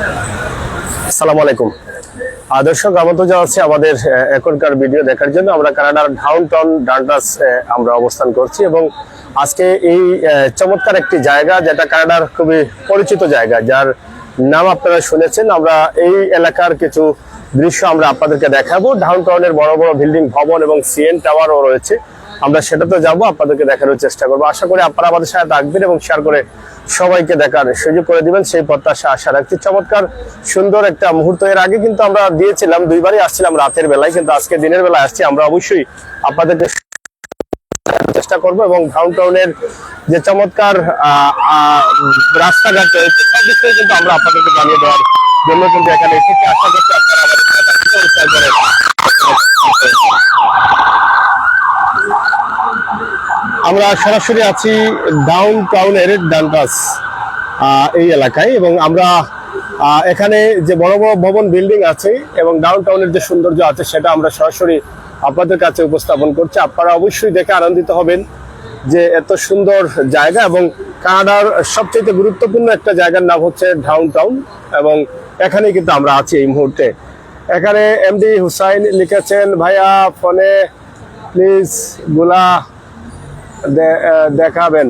আসসালামু আলাইকুম। দর্শক, আমন্ত্রণ জানাচ্ছি আমাদের এখনকার ভিডিও দেখার জন্য। আমরা কানাডার ডাউন টাউন ডান্টাস আমরা অবস্থান করছি এবং আজকে এই চমৎকার একটি জায়গা যেটা কানাডার খুবই পরিচিত জায়গা, যার নাম আপনারা শুনেছেন। আমরা এই এলাকার কিছু দৃশ্য আমরা আপনাদেরকে দেখাবো। ডাউন টাউনের বড় বড় বিল্ডিং, ভবন এবং সিএন টাওয়ারও রয়েছে। আমরা সেটাতে যাব আপনাদেরকে দেখানোর চেষ্টা করব। আশা করি আপনারা আমাদের সাথে থাকবেন এবং শেয়ার করে সবাইকে দেখার সুযোগ করে দিবেন। সেই প্রত্যাশা আশা রাখছি। চমৎকার সুন্দর একটা মুহূর্ত। এর আগে কিন্তু আমরা দিয়েছিলাম দুইবারই আসছিলাম রাতের বেলায় কিন্তু আজকে দিনের বেলায় আসছি। আমরা অবশ্যই আপনাদেরকে চেষ্টা করব এবং ডাউন টাউনের যে চমৎকার আহ, রাস্তাঘাট রয়েছে সব বিষয়ে কিন্তু আমরা আপনাদেরকে জানিয়ে দেওয়ার জন্য কিন্তু এখানে এসেছি। আশা করছি আপনারা আমাদের সাথে আমরা সরাসরি আছি ডাউন টাউনের ডান্টাস এই এলাকায় এবং আমরা এখানে যে বড় বড় ভবন বিল্ডিং আছে এবং ডাউন টাউনের যে সৌন্দর্য আছে সেটা আমরা সরাসরি আপনাদের কাছে উপস্থাপন করছি। আপনারা অবশ্যই দেখে আনন্দিত হবেন যে এত সুন্দর জায়গা এবং কানাডার সবচেয়ে গুরুত্বপূর্ণ একটা জায়গার নাম হচ্ছে ডাউন টাউন এবং এখানে কিন্তু আমরা আছি এই মুহূর্তে। এখানে এমডি হুসাইন লিখেছেন, ভাইয়া, ফোনে প্লিজগুলা দেখাবেন।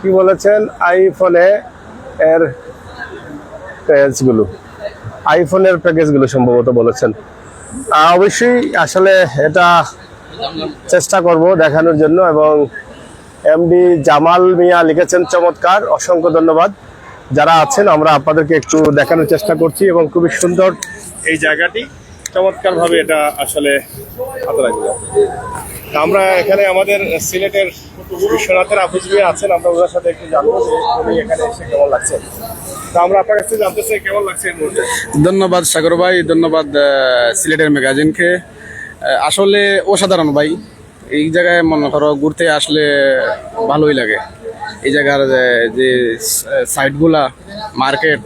কি বলেছেন? আইফোনে এর প্যাকেজগুলো আইফোনের প্যাকেজগুলো সম্ভবত বলেছেন। অবশ্যই আসলে এটা চেষ্টা করব দেখানোর জন্য এবং এমডি জামাল মিয়া লিখেছেন চমৎকার, অসংখ্য ধন্যবাদ। যারা আছেন, আমরা আপনাদেরকে একটু দেখানোর চেষ্টা করছি এবং খুবই সুন্দর এই জায়গাটি। চমৎকার ভাবে এটা আসলে হাতে রাখবে আমরা এখানে আমাদের সিলেটের বিশ্বনাথের ভাই আছেন, আমরা ওনার সাথে একটু জানব যে উনি এখানে এসে কেমন লাগছে। তা আমরা আপনার কেমন লাগছে ধন্যবাদ সাগর ভাই, ধন্যবাদ সিলেটের ম্যাগাজিনকে। আসলে অসাধারণ ভাই, এই জায়গায় মনে করো ঘুরতে আসলে ভালোই লাগে। এই জায়গার যে- সাইটগুলা, মার্কেট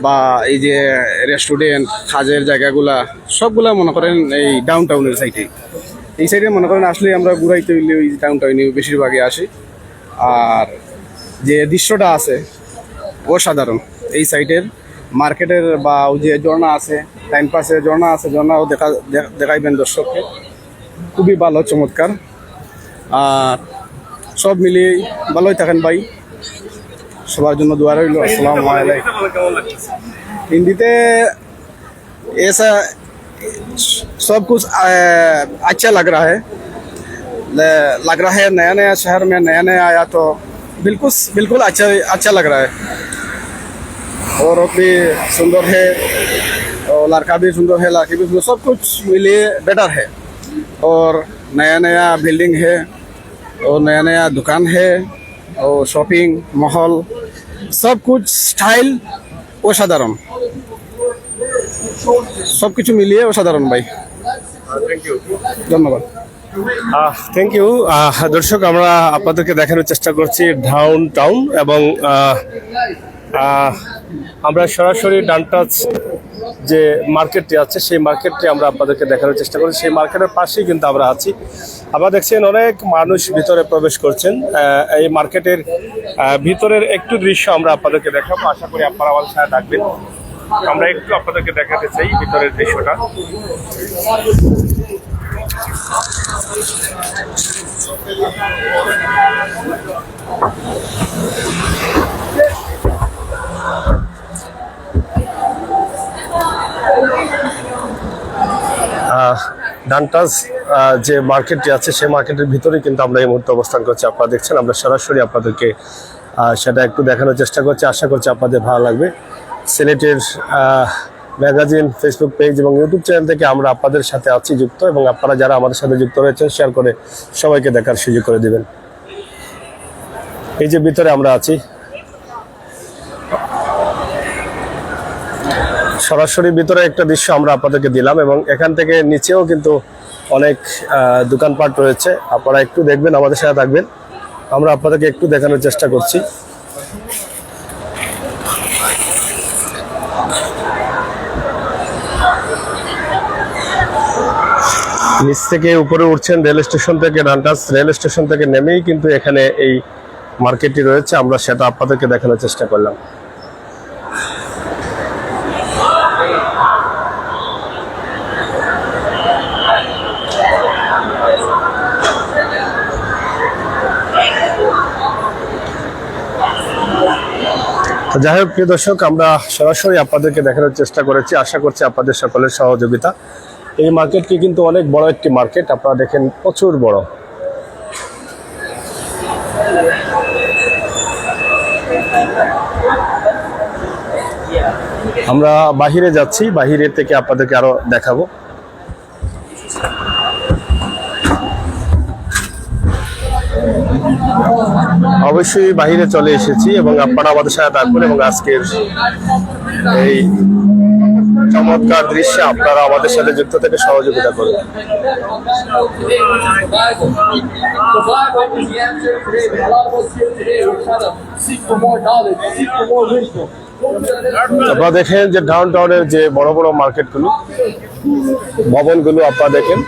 বা এই যে রেস্টুরেন্ট, কাজের জায়গাগুলা, সবগুলা মনে করেন এই ডাউন টাউনের সাইডে এই সাইডে মনে করেন আসলে আমরা ঘুরাইতে হইলে ওই টাউন টাউনে বেশিরভাগই আসি। আর যে দৃশ্যটা আছে, অসাধারণ। এই সাইডের মার্কেটের বা ওই যে ঝর্ণা আছে, টাইম পাশে ঝর্ণা আছে, ঝর্ণাও দেখা দেখাইবেন দর্শককে। খুবই ভালো, চমৎকার। আর সব মিলিয়ে ভালোই থাকেন ভাই। সবার জন্য দুয়ার হইল আসসালাম হিন্দিতে এসা सब कुछ अ, अच्छा लग रहा है ल- लग रहा है नया नया शहर में नया नया आया तो बिल्कुल बिल्कुल अच्छा अच्छा लग रहा है और भी सुंदर है और लड़का भी सुंदर है लड़की भी सुंदर सब कुछ मिलिए बेटर है और नया नया बिल्डिंग है और नया नया दुकान है और शॉपिंग मॉल सब कुछ स्टाइल অসাধারণ সব কিছু মিলিয়ে অসাধারণ ভাই থ্যাংক ইউ ধন্যবাদ। থ্যাংক ইউ দর্শক আমরা আপনাদেরকে দেখানোর চেষ্টা করছি ডাউন টাউন এবং আমরা সরাসরি ডানটাচ যে মার্কেটটি আছে সেই মার্কেটটি আমরা আপনাদেরকে দেখানোর চেষ্টা করছি। সেই মার্কেটের পাশেই কিন্তু আমরা আছি। আপনারা দেখছেন অনেক মানুষ ভিতরে প্রবেশ করছেন। এই মার্কেটের ভিতরের একটু দৃশ্য আমরা আপনাদেরকে দেখাবো। আশা করি আপনারা আমাদের সাথে থাকবেন। আমরা একটু আপনাদেরকে দেখাতে চাই ভিতরের দৃশ্যটা। ডান্টাস যে মার্কেটটি আছে, সেই মার্কেটের ভিতরে কিন্তু আমরা এই মুহূর্তে অবস্থান করছি। আপনারা দেখছেন, আমরা সরাসরি আপনাদেরকে সেটা একটু দেখানোর চেষ্টা করছি। আশা করছি আপনাদের ভালো লাগবে। সিলেটের ম্যাগাজিন ফেসবুক পেজ এবং ইউটিউব চ্যানেল থেকে আমরা আপনাদের সাথে আছি যুক্ত এবং আপনারা যারা আমাদের সাথে যুক্ত রয়েছেন শেয়ার করে সবাইকে দেখার সুযোগ করে দেবেন। এই যে ভিতরে আমরা আছি। সরাসরি ভিতরে একটা দৃশ্য আমরা আপনাদেরকে দিলাম এবং এখান থেকে নিচেও কিন্তু অনেক দোকানপাট রয়েছে। আপনারা একটু দেখবেন, আমাদের সাথে থাকবেন। আমরা আপনাদেরকে একটু দেখানোর চেষ্টা করছি। নিচ থেকে উপরে উঠছেন রেল স্টেশন থেকে ডানটাস, রেল স্টেশন থেকে নেমেই কিন্তু এখানে এই মার্কেটটি রয়েছে। আমরা সেটা আপনাদেরকে দেখানোর চেষ্টা করলাম। যাই হোক, প্রিয় দর্শক, আমরা সরাসরি আপনাদেরকে দেখানোর চেষ্টা করেছি। আশা করছি আপনাদের সকলের সহযোগিতা। এই মার্কেটটি কিন্তু অনেক বড় একটি মার্কেট, আপনারা দেখেন প্রচুর বড়। আমরা বাহিরে যাচ্ছি, বাহিরে থেকে আপনাদেরকে আরও দেখাবো। অবশ্যই বাহিরে চলে এসেছি এবং আপনারা আমাদের সাথে থাকবেন এবং আজকের এই চমৎকার দৃশ্যে, আপনারা আমাদের সাথে যুক্ত থেকে সহযোগিতা করেন। আপনারা দেখেন যে ডাউন টাউনের যে বড় বড় মার্কেটগুলো ভবনগুলো আপনার দেখেন।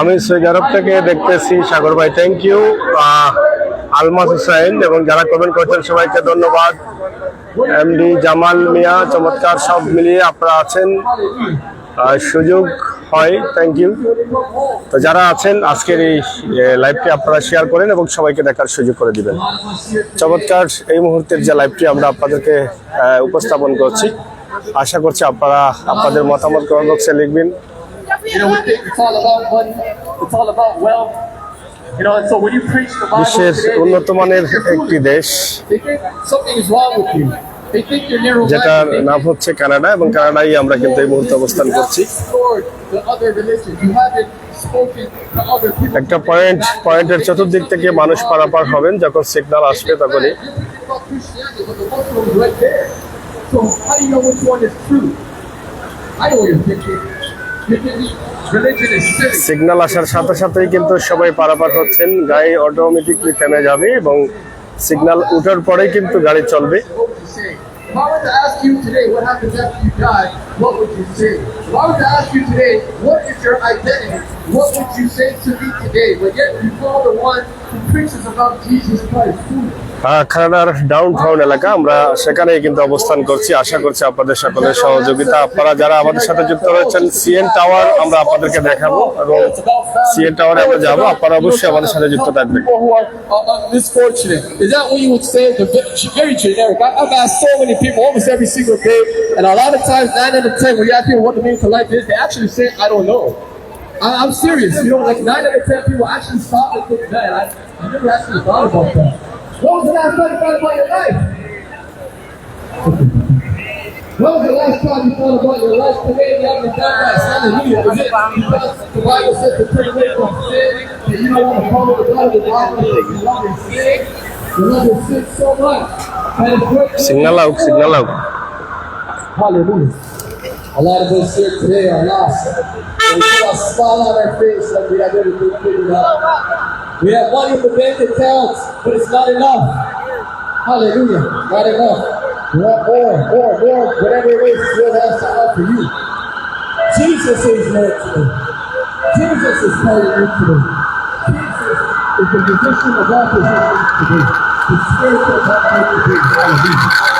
আমি সৈয়দ আরব থেকে দেখতেছি সাগর ভাই থ্যাংক ইউ আলমাস হুসাইন এবং যারা কমেন্ট করছেন সবাইকে ধন্যবাদ। এমডি জামাল মিয়া, চমৎকার সব মিলিয়ে আপনারা আছেন। সুযোগ হয় থ্যাংক ইউ তো যারা আছেন, আজকের এই লাইভটি আপনারা শেয়ার করেন এবং সবাইকে দেখার সুযোগ করে দিবেন। চমৎকার এই মুহূর্তের যে লাইভটি আমরা আপনাদেরকে উপস্থাপন করছি। আশা করছি আপনারা আপনাদের মতামত কমেন্ট বক্সে লিখবেন। বিশ্বের উন্নত মানের একটি দেশ যেটার নাম হচ্ছে কানাডা এবং কানাডাই আমরা কিন্তু এই মুহূর্তে অবস্থান করছি। একটা পয়েন্ট পয়েন্টের চতুর্দিক থেকে মানুষ পারাপার হবেন যখন সিগনাল আসবে তখনই। সিগন্যাল আসার সাথে সাথেই কিন্তু সবাই পারাপার হচ্ছেন গাড়ি অটোমেটিকলি থেমে যাবে এবং সিগন্যাল উঠার পরেই কিন্তু গাড়ি চলবে? If I were to ask you today what happens after you die, what would you say? If I were to ask you today, what is your identity? What would you say to me today? But yet you follow the one who preaches about Jesus Christ. Ah, downtown এলাকা আমরা সেখানেই কিন্তু অবস্থান করছি আশা করছি আপনাদের সকলের সহযোগিতা আপনারা যারা আমাদের সাথে যুক্ত রয়েছেন সিএন টাওয়ার আমরা আপনাদেরকে দেখাবো এবং সিএন টাওয়ারে আমরা যাব আপনারা অবশ্যই আমাদের সাথে যুক্ত থাকবেন People who are uh, uh, misfortunate. Is that what you would say? The ve- very generic. I, I've asked so many people almost every single day, and a lot of times, nine out of ten, when you ask people what the meaning to life is, they actually say, "I don't know." I, am serious. You know, like nine out of ten people actually stop and think, man, I, I never actually thought about that. What was the last time you thought about your life? What was the last time you thought about your life? Today, you haven't done that. Hallelujah. Was it because the Bible says to turn away from sin, And you don't want to follow the God of the Bible, that you love your sin? You love your sin so much. Signal out, signal out. Hallelujah. A lot of us here today are lost. And we a smile on our face like we have everything figured out. We have money in the bank accounts, but it's not enough. Hallelujah. Not enough. You want more, more, more, whatever it is, God has to offer you. Jesus is Lord today. Jesus is calling you today. Jesus is the position of all positions today. The spirit of all today. Hallelujah.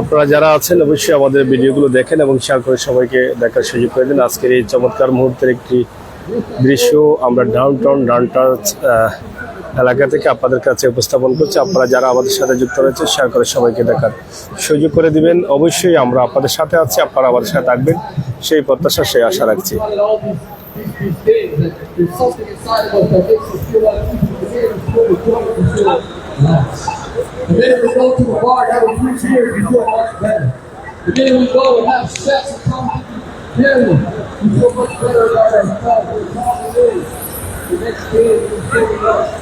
আপনারা যারা আছেন, অবশ্যই আমাদের ভিডিওগুলো দেখেন এবং share করে সবাইকে দেখার সুযোগ করে দিন। আজকের এই চমৎকার মুহূর্তের একটি দৃশ্য আমরা ডাউন টাউন ডাউন এলাকা থেকে আপনাদের কাছে উপস্থাপন করছি। আপনারা যারা আমাদের সাথে যুক্ত রয়েছে শেয়ার করে সবাইকে দেখার সুযোগ করে দিবেন। অবশ্যই আমরা আপনাদের সাথে আছি, আপনারা আমাদের সাথে থাকবেন। সেই প্রত্যাশা, সেই আশা রাখছি। These, these, things, that there's something inside of us that makes us feel like people here is really good and feel relaxed. The minute we go to the bar and have a few beers, we feel much better. The minute we go and have sex and come to together, we feel much better about ourselves. The problem is, the next day we feel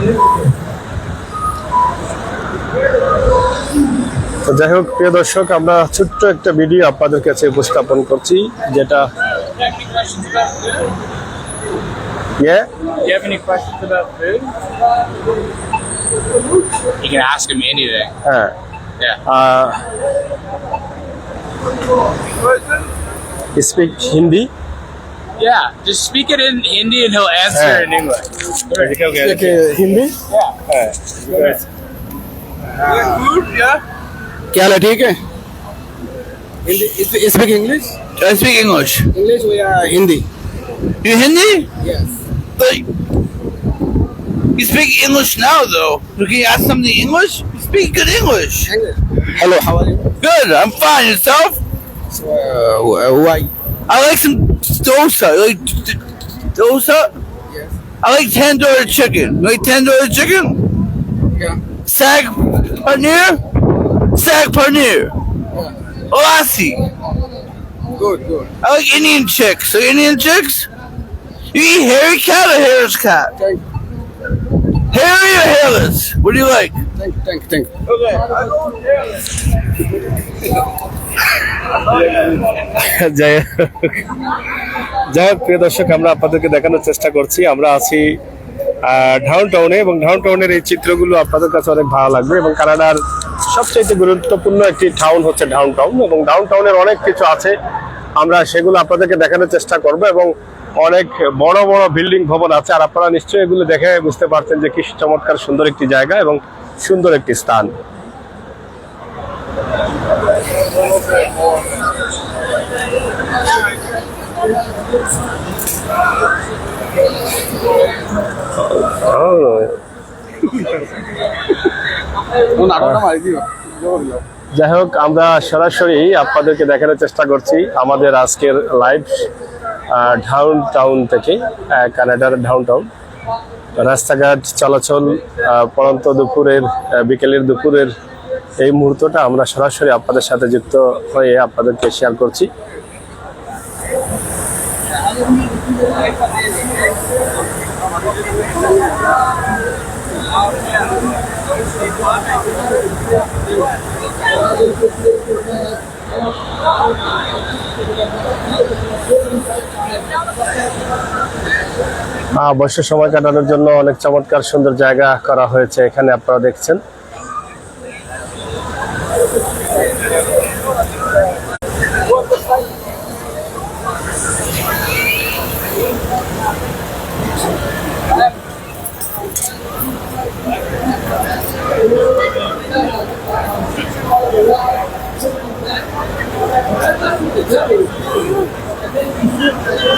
it's তো যাই হোক প্রিয় দর্শক আমরা ছোট্ট একটা video আপনাদের কাছে উপস্থাপন করছি যেটা Any questions about food? Yeah? Do you have any questions about food? You can ask him anything. All right. Yeah. Uh, you speak Hindi? Yeah, just speak it in Hindi and he'll answer yeah. in English. Okay, okay. Hindi? Yeah. All right. Uh, good, yeah. क्या ठीक है? Speak English? I speak English. English, we are Hindi. You Hindi? Yes. But you speak English now, though. You can ask something English. You speak good English. English. Hello, how are you? Good. I'm fine. Yourself? So, uh, uh why? I like some dosa. I like dosa. Yes. I like tandoori chicken. You like tandoori chicken? Yeah. Sag paneer. Sag paneer. Oh. Yeah. Lassi. Good, good. I like Indian chicks. Are you Indian chicks? You eat hairy cat or hairless cat? Thank Hairy or hairless? What do you like? Thank, you, thank, you, thank. you. Okay. I don't hairless. যাই যাই হোক প্রিয় দর্শক আমরা আপনাদেরকে দেখানোর চেষ্টা করছি আমরা আছি ডাউন টাউনে এবং ডাউন টাউনের এই চিত্রগুলো আপনাদের কাছে অনেক ভালো লাগবে এবং কানাডার সবচেয়ে গুরুত্বপূর্ণ একটি টাউন হচ্ছে ডাউন টাউন এবং ডাউন টাউনের অনেক কিছু আছে আমরা সেগুলো আপনাদেরকে দেখানোর চেষ্টা করব এবং অনেক বড় বড় বিল্ডিং ভবন আছে আর আপনারা নিশ্চয়ই এগুলো দেখে বুঝতে পারছেন যে কি চমৎকার সুন্দর একটি জায়গা এবং সুন্দর একটি স্থান। নাটকটা মারি দিও যাই হোক, আমরা সরাসরি আপনাদেরকে দেখানোর চেষ্টা করছি আমাদের আজকের লাইভ ডাউন টাউন থেকে কানাডার ডাউন টাউন রাস্তাঘাট চলাচল পরন্ত দুপুরের বিকেলের দুপুরের এই মুহূর্তটা আমরা সরাসরি আপনাদের সাথে যুক্ত হয়ে আপনাদেরকে শেয়ার করছি। অবশ্য সময় কাটানোর জন্য অনেক চমৎকার সুন্দর জায়গা করা হয়েছে এখানে আপনারা দেখছেন।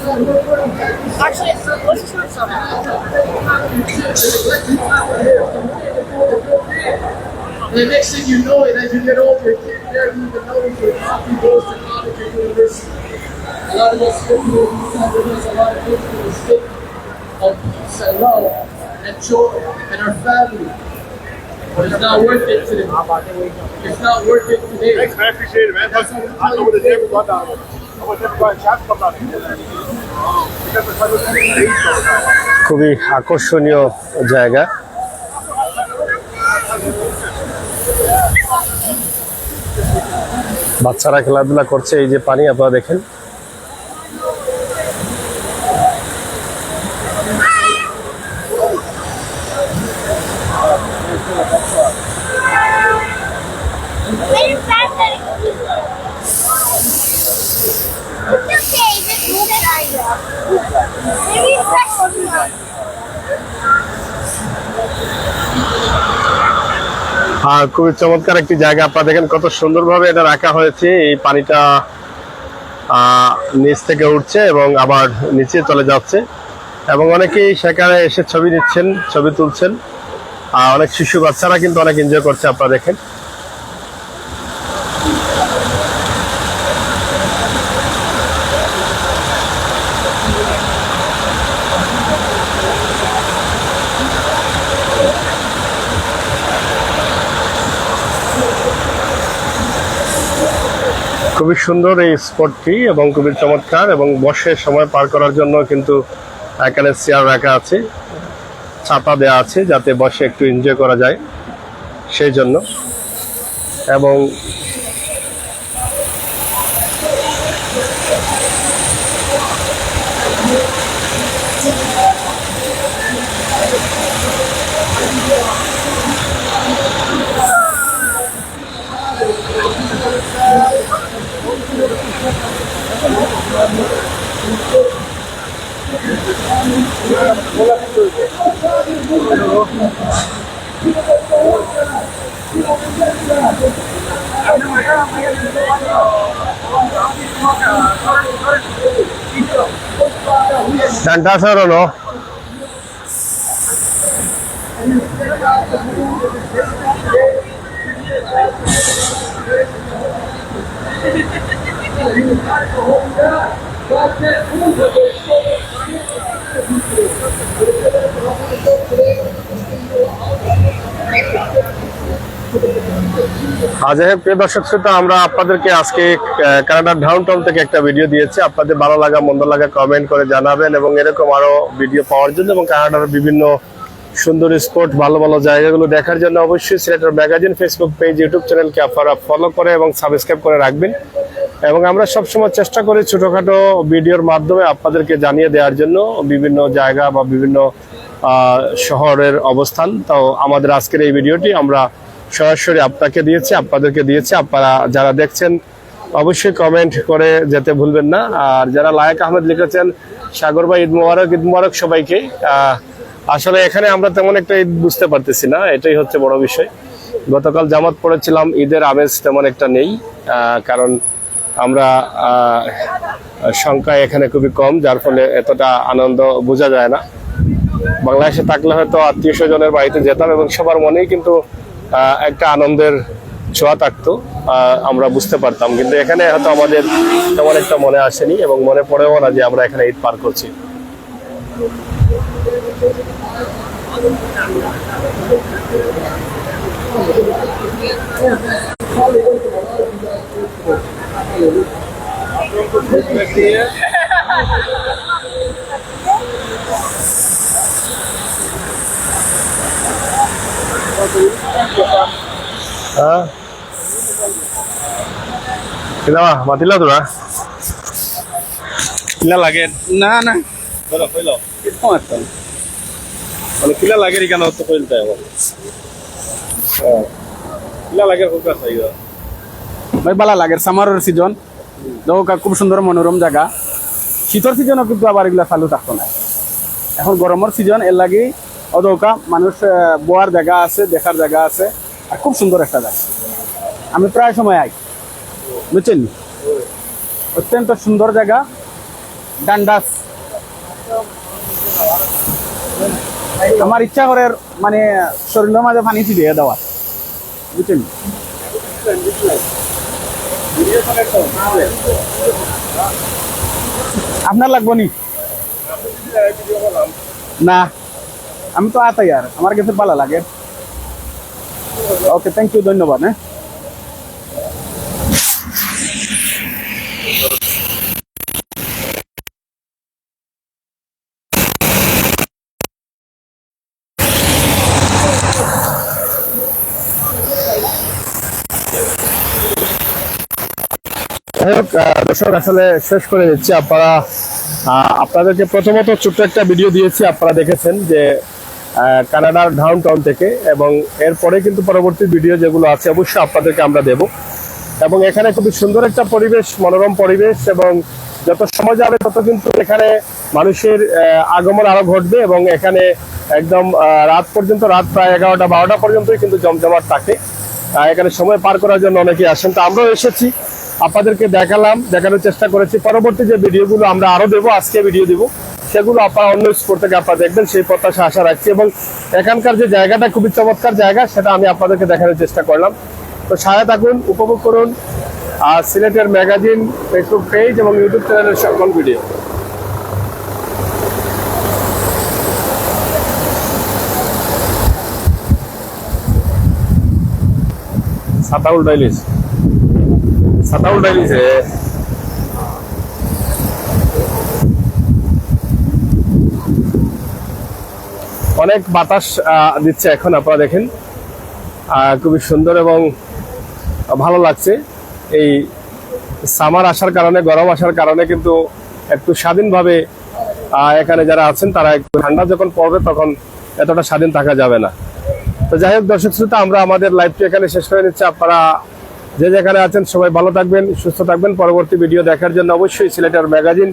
Actually, what's the short song? And the next thing you know it, as you get older, you can't barely even know if your coffee goes to college or university. A lot of us go through these a lot of things for the sake of peace and love and joy and our family. But it's not worth it today. It's not worth it today. Thanks, man. I appreciate it, man. I'm I telling would have you. never gone খুবই আকর্ষণীয় জায়গা। বাচ্চারা খেলাধুলা করছে এই যে পানি আপনারা দেখেন। আর খুবই চমৎকার একটি জায়গা। আপনারা দেখেন কত সুন্দরভাবে এটা রাখা হয়েছে। এই পানিটা নিচ থেকে উঠছে এবং আবার নিচে চলে যাচ্ছে। এবং অনেকেই সেখানে এসে ছবি নিচ্ছেন, ছবি তুলছেন। আর অনেক শিশু বাচ্চারা কিন্তু অনেক এনজয় করছে, আপনারা দেখেন। খুবই সুন্দর এই স্পটটি এবং খুবই চমৎকার এবং বসে সময় পার করার জন্য কিন্তু এখানে চেয়ার রাখা আছে ছাতা দেওয়া আছে যাতে বসে একটু এনজয় করা যায় সেই জন্য। এবং దంటాసరులో Thank you. আজ প্রিয় দর্শক শ্রোতা, আমরা আপনাদেরকে আজকে কানাডার ডাউন টাউন থেকে একটা ভিডিও দিয়েছি। আপনাদের ভালো লাগা, মন্দ লাগা কমেন্ট করে জানাবেন এবং এরকম আরও ভিডিও পাওয়ার জন্য এবং কানাডার বিভিন্ন সুন্দর স্পট ভালো ভালো জায়গাগুলো দেখার জন্য অবশ্যই সিলেটের ম্যাগাজিন ফেসবুক পেজ ইউটিউব চ্যানেলকে আপনারা ফলো করে এবং সাবস্ক্রাইব করে রাখবেন। এবং আমরা সবসময় চেষ্টা করি ছোটখাটো ভিডিওর মাধ্যমে আপনাদেরকে জানিয়ে দেওয়ার জন্য বিভিন্ন জায়গা বা বিভিন্ন শহরের অবস্থান। তো আমাদের আজকের এই ভিডিওটি আমরা সরাসরি আপনাকে দিয়েছি, আপনাদেরকে দিয়েছি। আপনারা যারা দেখছেন, অবশ্যই কমেন্ট করে যেতে ভুলবেন না। আর যারা লায়ক আহমেদ লিখেছেন, সাগর ভাই, ঈদ মোবারক ঈদ মোবারক সবাইকে। আসলে এখানে আমরা তেমন একটা ঈদ বুঝতে পারতেছি না, এটাই হচ্ছে বড় বিষয়। গতকাল জামাত পড়েছিলাম, ঈদের আমেজ তেমন একটা নেই কারণ আমরা সংখ্যা এখানে খুবই কম, যার ফলে এতটা আনন্দ বোঝা যায় না। বাংলাদেশে থাকলে হয়তো আত্মীয় স্বজনের বাড়িতে যেতাম এবং সবার মনেই কিন্তু একটা আনন্দের ছোঁয়া থাকতো। আমরা বুঝতে পারতাম। কিন্তু এখানে হয়তো আমাদের তেমন একটা মনে আসেনি এবং মনে পড়েও না যে আমরা এখানে ঈদ পার করছি। কিনা মাতিলা তোরা কিলা লাগে? না না। বলো মানে কিলা লাগে কেন তো কইলতে হবে হ্যাঁ কিলা লাগে কোকা চাইও ভাই বালা লাগে। সামারের সিজন দৌকা খুব সুন্দর মনোরম জায়গা শীতর সিজনও কিন্তু আবার এগুলা চালু থাকতো না এখন গরমের সিজন এর লাগি অদৌকা, মানুষ বোয়ার জায়গা আছে, দেখার জায়গা আছে, আর খুব সুন্দর একটা জায়গা। আমি প্রায় সময় আই, বুঝছেন? অত্যন্ত সুন্দর জায়গা, ডান্ডাস। আমার ইচ্ছা করে মানে শরীরের মাঝে পানি ছিটিয়ে দেওয়া বুঝছেন? আপনার লাগবো নি? না। আমি তো আতাই আর, আমার কাছে ভালো লাগে। ওকে থ্যাংক ইউ ধন্যবাদ হ্যাঁ। দর্শক, আসলে শেষ করে দিচ্ছি। আপনারা আপনাদেরকে প্রথমত ছোট্ট একটা ভিডিও দিয়েছি, আপনারা দেখেছেন যে কানাডার ডাউন টাউন থেকে এবং এরপরে কিন্তু পরবর্তী ভিডিও যেগুলো আছে অবশ্যই আপনাদেরকে আমরা দেব। এবং এখানে খুবই সুন্দর একটা পরিবেশ, মনোরম পরিবেশ এবং যত সময় যাবে তত কিন্তু এখানে মানুষের আগমন আরও ঘটবে এবং এখানে একদম রাত পর্যন্ত, রাত প্রায় এগারোটা, বারোটা পর্যন্তই কিন্তু জমজমাট থাকে। এখানে সময় পার করার জন্য অনেকেই আসেন। তো আমরাও এসেছি, আপনাদেরকে দেখালাম, দেখানোর চেষ্টা করেছি। পরবর্তী যে ভিডিওগুলো আমরা আরও দেবো, আজকে ভিডিও দিব। সেগুলো আপনারা অন্য স্পোর্ট থেকে আপনারা দেখবেন, সেই প্রত্যাশা আশা রাখছি এবং এখানকার যে জায়গাটা খুবই চমৎকার জায়গা, সেটা আমি আপনাদেরকে দেখানোর চেষ্টা করলাম। তো সাথে থাকুন, উপভোগ করুন, আর সিলেটের ম্যাগাজিন ফেসবুক পেজ এবং ইউটিউব চ্যানেলের সকল ভিডিও ছাতা ডাইলিস ছাতা উল্টাই অনেক বাতাস দিচ্ছে এখন, আপনারা দেখেন। খুবই সুন্দর এবং ভালো লাগছে। এই সামার আসার কারণে, গরম আসার কারণে কিন্তু একটু স্বাধীনভাবে এখানে যারা আছেন, তারা একটু ঠান্ডা যখন পড়বে, তখন এতটা স্বাধীন থাকা যাবে না। তো যাই হোক, দর্শক শ্রোতা, আমরা আমাদের লাইভটি এখানে শেষ করে নিচ্ছি। আপনারা যে যেখানে আছেন, সবাই ভালো থাকবেন, সুস্থ থাকবেন। পরবর্তী ভিডিও দেখার জন্য অবশ্যই সিলেটের ম্যাগাজিন,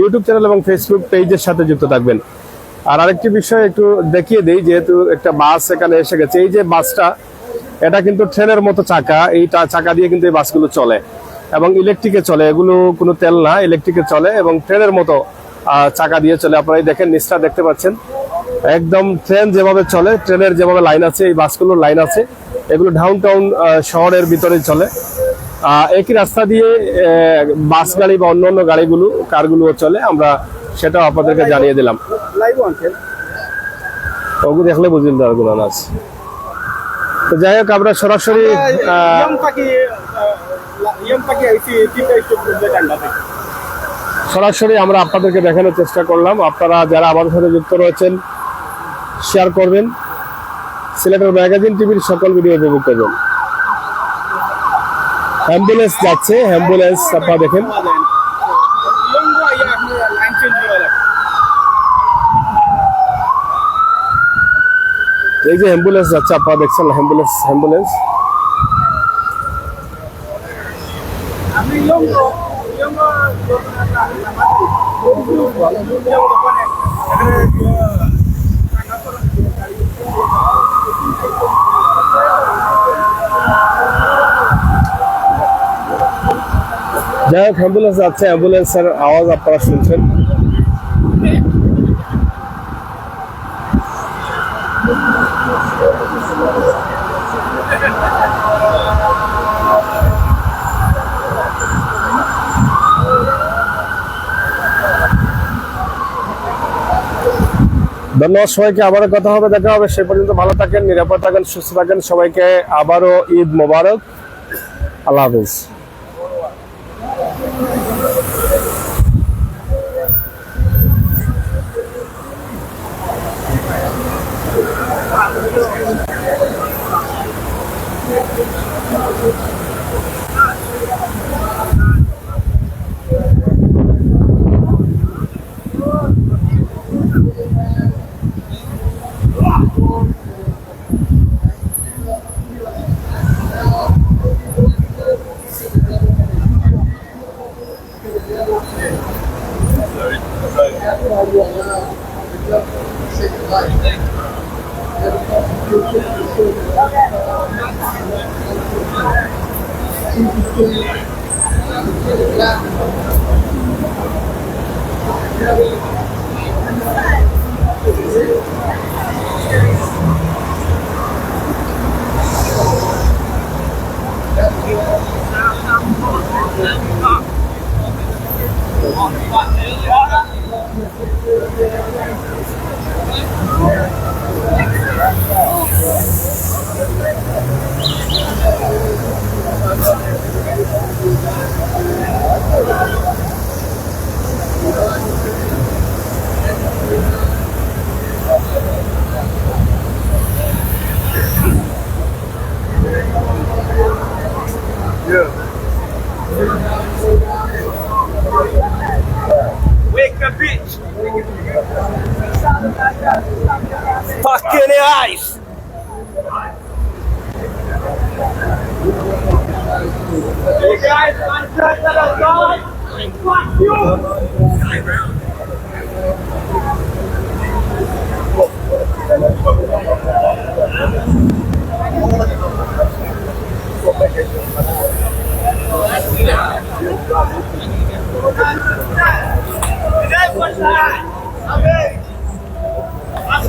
ইউটিউব চ্যানেল এবং ফেসবুক পেজের সাথে যুক্ত থাকবেন। আর আরেকটি বিষয় একটু দেখিয়ে দিই, যেহেতু একটা বাস এখানে এসে গেছে। এই যে বাসটা, এটা কিন্তু ট্রেনের মতো চাকা, এই চাকা দিয়ে কিন্তু এই বাসগুলো চলে এবং ইলেকট্রিকে চলে। এগুলো কোনো তেল না ইলেকট্রিকে চলে এবং ট্রেনের মতো চাকা দিয়ে চলে। আপনারা দেখেন, নিচটা দেখতে পাচ্ছেন। একদম ট্রেন যেভাবে চলে, ট্রেনের যেভাবে লাইন আছে, এই বাসগুলোর লাইন আছে, এগুলো ডাউন টাউন শহরের ভিতরে চলে। একই রাস্তা দিয়ে বাস গাড়ি বা অন্য অন্য গাড়িগুলো, কারগুলোও চলে। আমরা সেটাও আপনাদেরকে জানিয়ে দিলাম। ওগুলো দেখলে বুঝলেন তার আছে তো যাই হোক আমরা সরাসরি সরাসরি আমরা আপনাদেরকে দেখানোর চেষ্টা করলাম। আপনারা যারা আমাদের সাথে যুক্ত রয়েছেন শেয়ার করবেন। সিলেটের ম্যাগাজিন টিভির সকল ভিডিও উপভোগ করবেন। অ্যাম্বুলেন্স যাচ্ছে অ্যাম্বুলেন্স আপনারা দেখেন। এই যে অ্যাম্বুলেন্স যাচ্ছে, আপনারা দেখছেন অ্যাম্বুলেন্স অ্যাম্বুলেন্স যাই হোক অ্যাম্বুলেন্স যাচ্ছে অ্যাম্বুলেন্সের আওয়াজ আপনারা শুনছেন। ধন্যবাদ সবাইকে, আবারও কথা হবে, দেখা হবে, সে পর্যন্ত ভালো থাকেন, নিরাপদ থাকেন, সুস্থ থাকেন, সবাইকে আবারও ঈদ মোবারক। আল্লাহ হাফিজ। Fucking eyes! Hey guys, I'm just gonna go. Fuck you! Let's. Let's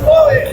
go.